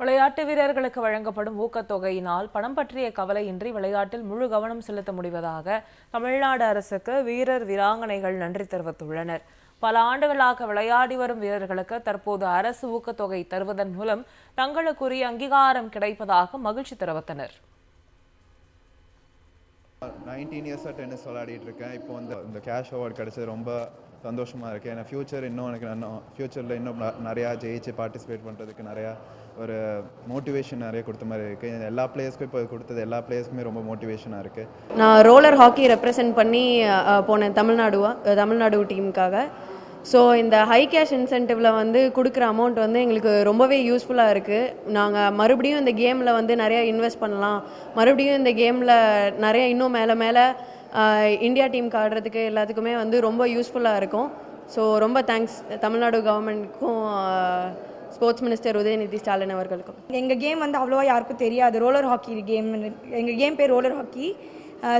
விளையாட்டு வீரர்களுக்கு வழங்கப்படும் ஊக்கத்தொகையினால் பணம் பற்றிய கவலையின்றி விளையாட்டில் முழு கவனம் செலுத்த முடிவதாக தமிழ்நாடு அரசுக்கு வீரர் வீராங்கனைகள் நன்றி தெரிவித்துள்ளனர். பல ஆண்டுகளாக விளையாடி வரும் வீரர்களுக்கு தற்போது அரசு ஊக்கத்தொகை தருவதன் மூலம் தங்களுக்குரிய அங்கீகாரம் கிடைப்பதாக மகிழ்ச்சி தெரிவித்தனர். நைன்டீன் இயர்ஸாக டென்னிஸ் விளையாடிட்டு இருக்கேன். இப்போ வந்து இந்த கேஷ் அவார்டு கிடைச்சது ரொம்ப சந்தோஷமாக இருக்குது ஏன்னா ஃப்யூச்சர் இன்னும் எனக்கு இன்னும் ஃப்யூச்சரில் இன்னும் நிறையா ஜெயிச்சு பார்ட்டிசிபேட் பண்ணுறதுக்கு நிறையா ஒரு மோட்டிவேஷன் நிறைய கொடுத்த மாதிரி இருக்குது எல்லா பிளேயர்ஸ்க்கும் இப்போ கொடுத்தது எல்லா பிளேயர்ஸ்க்குமே ரொம்ப மோட்டிவேஷனாக இருக்குது நான் ரோலர் ஹாக்கி ரெப்ரசன்ட் பண்ணி போனேன் தமிழ்நாடுவா தமிழ்நாடு டீமுக்காக ஸோ இந்த ஹை கேஷ் இன்சென்டிவில் வந்து கொடுக்குற அமௌண்ட் வந்து எங்களுக்கு ரொம்பவே யூஸ்ஃபுல்லாக இருக்குது நாங்கள் மறுபடியும் இந்த கேமில் வந்து நிறையா இன்வெஸ்ட் பண்ணலாம். மறுபடியும் இந்த கேமில் நிறைய இன்னும் மேலே மேலே இந்தியா டீமுக்கு ஆடுறதுக்கு எல்லாத்துக்குமே வந்து ரொம்ப யூஸ்ஃபுல்லாக இருக்கும். ஸோ ரொம்ப தேங்க்ஸ் தமிழ்நாடு கவர்மெண்ட்டுக்கும் ஸ்போர்ட்ஸ் மினிஸ்டர் உதயநிதி ஸ்டாலின் அவர்களுக்கும். எங்கள் கேம் வந்து அவ்வளோவா யாருக்கும் தெரியாது. ரோலர் ஹாக்கி கேம் எங்கள் கேம் பேர் ரோலர் ஹாக்கி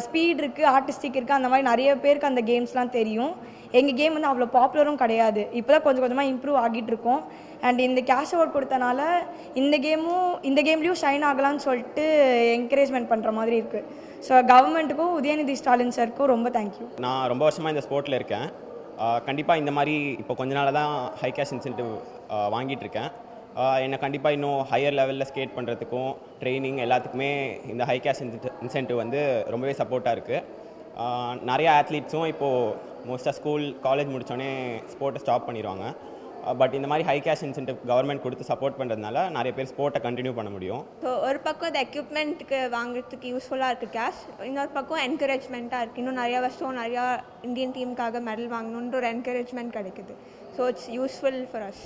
ஸ்பீட் இருக்குது ஆர்டிஸ்டிக் இருக்குது அந்த மாதிரி நிறைய பேருக்கு அந்த கேம்ஸ்லாம் தெரியும். எங்கள் கேம் வந்து அவ்வளோ பாப்புலரும் கிடையாது. இப்போ தான் கொஞ்சம் கொஞ்சமாக இம்ப்ரூவ் ஆகிட்டு இருக்கோம். அண்ட் இந்த கேஷ் அவுட் கொடுத்தனால இந்த கேமும் இந்த கேம்லேயும் ஷைன் ஆகலாம்னு சொல்லிட்டு என்கரேஜ்மெண்ட் பண்ணுற மாதிரி இருக்குது ஸோ கவர்மெண்ட்டுக்கும் உதயநிதி ஸ்டாலின் சாருக்கும் ரொம்ப தேங்க்யூ நான் ரொம்ப வருஷமாக இந்த ஸ்போர்ட்டில் இருக்கேன். கண்டிப்பாக இந்த மாதிரி இப்போ கொஞ்ச நாளாக தான் ஹை கேஷ் இன்சென்டிவ் வாங்கிட்டு இருக்கேன். என்னை கண்டிப்பாக இன்னும் ஹையர் லெவலில் ஸ்கேட் பண்ணுறதுக்கும் ட்ரைனிங் எல்லாத்துக்குமே இந்த ஹை கேஷ் இன்சென்டிவ் வந்து ரொம்பவே சப்போர்ட்டாக இருக்குது நிறைய ஆத்லீட்ஸும் இப்போது மோஸ்ட்டாக ஸ்கூல் காலேஜ் முடித்தோடனே ஸ்போர்ட்டை ஸ்டாப் பண்ணிடுவாங்க பட் இந்த மாதிரி ஹை கேஷ் இன்சென்டிவ் கவர்மெண்ட் கொடுத்து சப்போர்ட் பண்ணுறதுனால நிறைய பேர் ஸ்போர்ட்டை கண்டினியூ பண்ண முடியும். ஸோ ஒரு பக்கம் இந்த எக்யூப்மெண்ட்டுக்கு வாங்குறதுக்கு யூஸ்ஃபுல்லாக இருக்குது கேஷ் இன்னொரு பக்கம் என்கரேஜ்மெண்ட்டாக இருக்குது இன்னும் நிறையா வருஷம் நிறையா இந்தியன் டீமுக்காக மெடல் வாங்கணுன்ற ஒரு என்கரேஜ்மெண்ட் கிடைக்குது. So it's useful for us